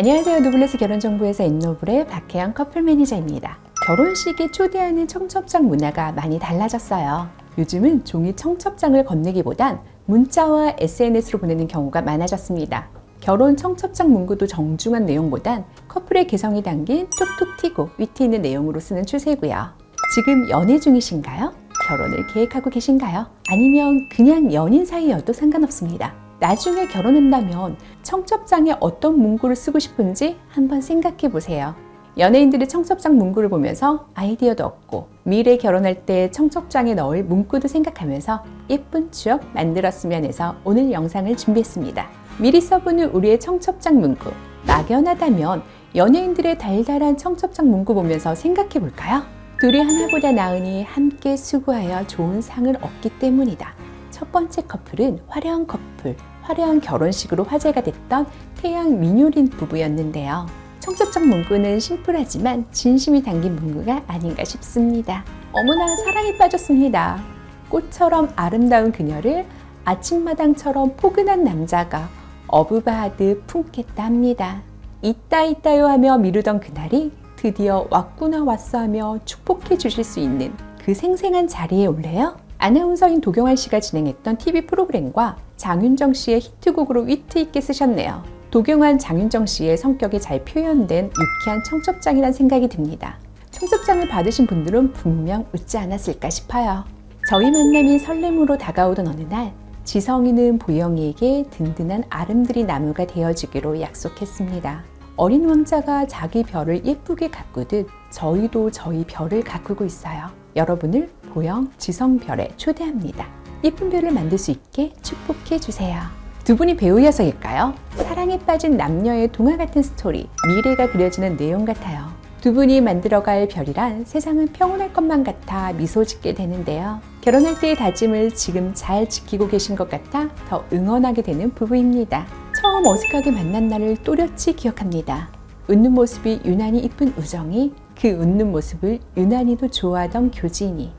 안녕하세요. 누블레스 결혼정보회사 인노블의 박혜영 커플 매니저입니다. 결혼식에 초대하는 청첩장 문화가 많이 달라졌어요. 요즘은 종이 청첩장을 건네기보단 문자와 SNS로 보내는 경우가 많아졌습니다. 결혼 청첩장 문구도 정중한 내용보단 커플의 개성이 담긴 툭툭 튀고 위트 있는 내용으로 쓰는 추세고요. 지금 연애 중이신가요? 결혼을 계획하고 계신가요? 아니면 그냥 연인 사이여도 상관없습니다. 나중에 결혼한다면 청첩장에 어떤 문구를 쓰고 싶은지 한번 생각해 보세요. 연예인들의 청첩장 문구를 보면서 아이디어도 얻고 미래 결혼할 때 청첩장에 넣을 문구도 생각하면서 예쁜 추억 만들었으면 해서 오늘 영상을 준비했습니다. 미리 써보는 우리의 청첩장 문구 막연하다면 연예인들의 달달한 청첩장 문구 보면서 생각해 볼까요? 둘이 하나보다 나으니 함께 수고하여 좋은 상을 얻기 때문이다. 첫 번째 커플은 화려한 커플, 화려한 결혼식으로 화제가 됐던 태양 민효린 부부였는데요. 청첩장 문구는 심플하지만 진심이 담긴 문구가 아닌가 싶습니다. 어머나 사랑에 빠졌습니다. 꽃처럼 아름다운 그녀를 아침마당처럼 포근한 남자가 어부바하듯 품겠다 합니다. 있다 있다요 하며 미루던 그날이 드디어 왔구나 왔어 하며 축복해 주실 수 있는 그 생생한 자리에 올래요? 아나운서인 도경환 씨가 진행했던 TV 프로그램과 장윤정 씨의 히트곡으로 위트 있게 쓰셨네요. 도경환, 장윤정 씨의 성격이 잘 표현된 유쾌한 청첩장이란 생각이 듭니다. 청첩장을 받으신 분들은 분명 웃지 않았을까 싶어요. 저희 만남이 설렘으로 다가오던 어느 날, 지성이는 보영이에게 든든한 아름드리 나무가 되어주기로 약속했습니다. 어린 왕자가 자기 별을 예쁘게 가꾸듯 저희도 저희 별을 가꾸고 있어요. 여러분을 보영 지성별에 초대합니다. 예쁜 별을 만들 수 있게 축복해 주세요. 두 분이 배우여서일까요? 사랑에 빠진 남녀의 동화 같은 스토리, 미래가 그려지는 내용 같아요. 두 분이 만들어갈 별이란 세상은 평온할 것만 같아 미소 짓게 되는데요. 결혼할 때의 다짐을 지금 잘 지키고 계신 것 같아 더 응원하게 되는 부부입니다. 처음 어색하게 만난 날을 또렷이 기억합니다. 웃는 모습이 유난히 이쁜 우정이 그 웃는 모습을 유난히도 좋아하던 교진이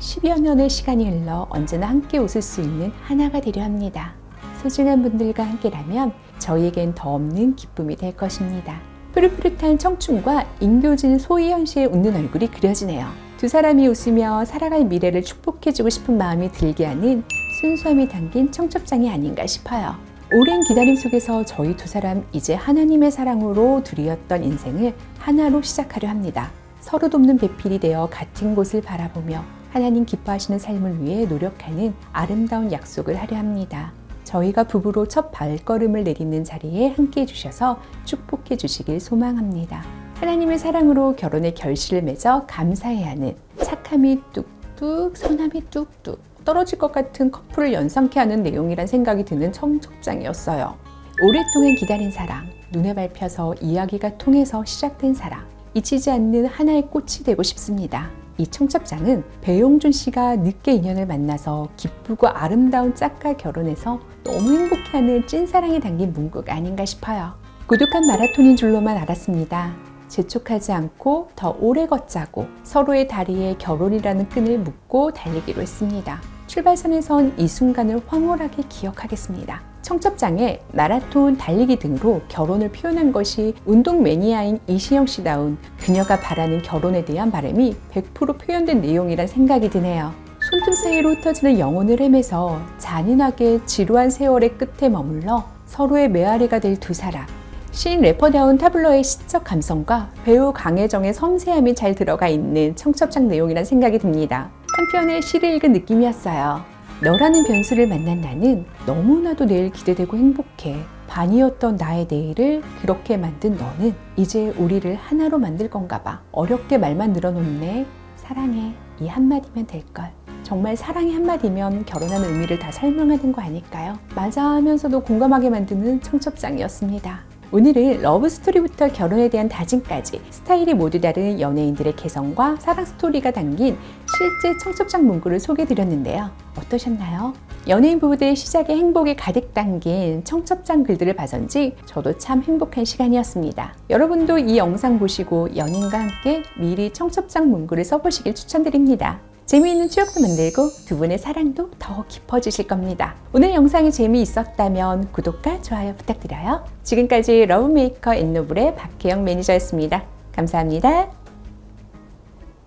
10여 년의 시간이 흘러 언제나 함께 웃을 수 있는 하나가 되려 합니다. 소중한 분들과 함께라면 저희에겐 더 없는 기쁨이 될 것입니다. 푸릇푸릇한 청춘과 인교진 소희연 씨의 웃는 얼굴이 그려지네요. 두 사람이 웃으며 살아갈 미래를 축복해주고 싶은 마음이 들게 하는 순수함이 담긴 청첩장이 아닌가 싶어요. 오랜 기다림 속에서 저희 두 사람 이제 하나님의 사랑으로 둘이었던 인생을 하나로 시작하려 합니다. 서로 돕는 배필이 되어 같은 곳을 바라보며 하나님 기뻐하시는 삶을 위해 노력하는 아름다운 약속을 하려 합니다. 저희가 부부로 첫 발걸음을 내딛는 자리에 함께 해주셔서 축복해 주시길 소망합니다. 하나님의 사랑으로 결혼의 결실을 맺어 감사해야 하는 착함이 뚝뚝, 선함이 뚝뚝 떨어질 것 같은 커플을 연상케 하는 내용이란 생각이 드는 청첩장이었어요. 오랫동안 기다린 사랑, 눈에 밟혀서 이야기가 통해서 시작된 사랑, 잊히지 않는 하나의 꽃이 되고 싶습니다. 이 청첩장은 배용준 씨가 늦게 인연을 만나서 기쁘고 아름다운 짝과 결혼해서 너무 행복해하는 찐사랑이 담긴 문구가 아닌가 싶어요. 고독한 마라톤인 줄로만 알았습니다. 재촉하지 않고 더 오래 걷자고 서로의 다리에 결혼이라는 끈을 묶고 달리기로 했습니다. 출발선에선 이 순간을 황홀하게 기억하겠습니다. 청첩장에 마라톤, 달리기 등으로 결혼을 표현한 것이 운동 매니아인 이시영 씨다운 그녀가 바라는 결혼에 대한 바람이 100% 표현된 내용이란 생각이 드네요. 손등 사이로 흩어지는 영혼을 헤매서 잔인하게 지루한 세월의 끝에 머물러 서로의 메아리가 될 두 사람. 시인 래퍼다운 타블러의 시적 감성과 배우 강혜정의 섬세함이 잘 들어가 있는 청첩장 내용이란 생각이 듭니다. 한편의 시를 읽은 느낌이었어요. 너라는 변수를 만난 나는 너무나도 내일 기대되고 행복해. 반이었던 나의 내일을 그렇게 만든 너는 이제 우리를 하나로 만들 건가 봐. 어렵게 말만 늘어놓네. 사랑해. 이 한마디면 될걸. 정말 사랑의 한마디면 결혼하는 의미를 다 설명하는 거 아닐까요? 맞아 하면서도 공감하게 만드는 청첩장이었습니다. 오늘은 러브 스토리부터 결혼에 대한 다짐까지 스타일이 모두 다른 연예인들의 개성과 사랑 스토리가 담긴 실제 청첩장 문구를 소개드렸는데요. 어떠셨나요? 연예인 부부들의 시작에 행복이 가득 담긴 청첩장 글들을 봐선지 저도 참 행복한 시간이었습니다. 여러분도 이 영상 보시고 연인과 함께 미리 청첩장 문구를 써보시길 추천드립니다. 재미있는 추억도 만들고 두 분의 사랑도 더 깊어지실 겁니다. 오늘 영상이 재미있었다면 구독과 좋아요 부탁드려요. 지금까지 러브메이커 엔노블의 박혜영 매니저였습니다. 감사합니다.